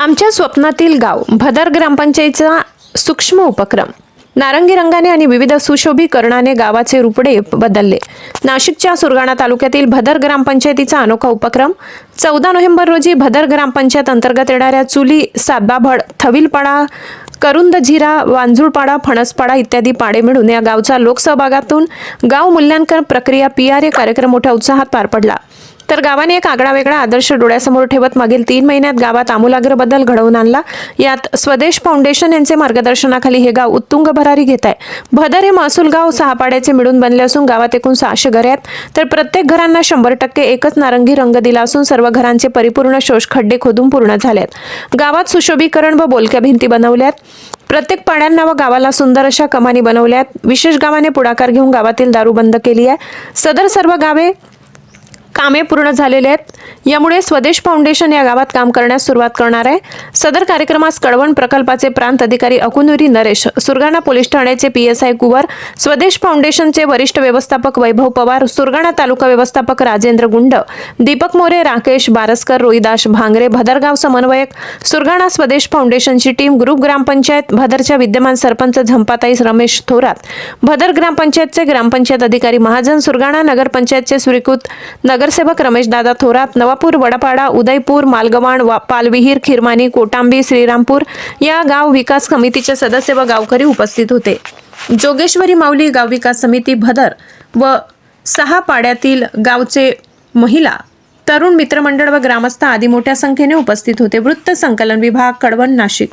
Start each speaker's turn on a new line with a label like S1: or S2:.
S1: आमच्या स्वप्नातील गाव भदर ग्रामपंचायतीचा सूक्ष्म उपक्रम. नारंगी रंगाने आणि विविध सुशोभीकरणाने गावाचे रुपडे बदलले. नाशिकच्या सुरगाणा तालुक्यातील भदर ग्रामपंचायतीचा अनोखा उपक्रम. चौदा नोव्हेंबर रोजी भदर ग्रामपंचायत अंतर्गत येणाऱ्या चुली सातबाभड थविलपाडा करुंद झिरा वांजुळपाडा फणसपाडा इत्यादी पाडे मिळून या गावच्या लोकसहभागातून गाव मूल्यांकन प्रक्रिया पी आर ए कार्यक्रम मोठ्या उत्साहात पार पडला. तर गावाने एक आगळा वेगळा आदर्श डोळ्यासमोर ठेवत मागील तीन महिन्यात गावात आमूलाग्र बदल घडवून आणला. यात स्वदेश फाउंडेशन यांचे मार्गदर्शनाखाली हे गाव उत्तुंग भरारी घेत आहे. भदर हे महसूल गाव सहा पाड्याचे मिळून बनले असून गावात एकूण सहाशे घरे आहेत. तर प्रत्येक घरांना शंभर टक्के एकच नारंगी रंग दिला असून सर्व घरांचे परिपूर्ण शोष खड्डे खोदून पूर्ण झालेत गावात सुशोभीकरण व बोलक्या भिंती बनवल्यात प्रत्येक पाड्यांना व गावाला सुंदर अशा कमानी बनवल्यात विशेष गावाने पुढाकार घेऊन गावातील दारू बंद केली आहे. सदर सर्व गावे कामे पूर्ण झालेले आहेत. यामुळे स्वदेश फाउंडेशन या गावात काम करण्यास सुरुवात करणार आहे. सदर कार्यक्रमास कळवण प्रकल्पाचे प्रांत अधिकारी अकुनुरी नरेश सुरगाणा पोलीस ठाण्याचे P S I Kuwar Swades फाउंडेशनचे वरिष्ठ व्यवस्थापक वैभव पवार सुरगाणा तालुका व्यवस्थापक राजेंद्र गुंड दीपक मोरे राकेश बारसकर रोहिदास भांगरे भदरगाव समन्वयक सुरगाणा स्वदेश फाउंडेशनची टीम ग्रुप ग्रामपंचायत भदरच्या विद्यमान सरपंच झंपाताई रमेश थोरात भदर ग्रामपंचायतचे ग्रामपंचायत अधिकारी महाजन सुरगाणा नगरपंचायतचे स्वीकृत नगरसेवक रमेश दादा थोरात नवापूर वडापाडा उदयपूर मालगवाण वा- पालविहीर खिरमानी कोटांबी श्रीरामपूर या गाव विकास समितीचे सदस्य व गावकरी उपस्थित होते. जोगेश्वरी माऊली गाव विकास समिती भदर व सहा पाड्यातील गावचे महिला तरुण मित्रमंडळ व ग्रामस्थ आदी मोठ्या संख्येने उपस्थित होते. वृत्त संकलन विभाग कडवण नाशिक.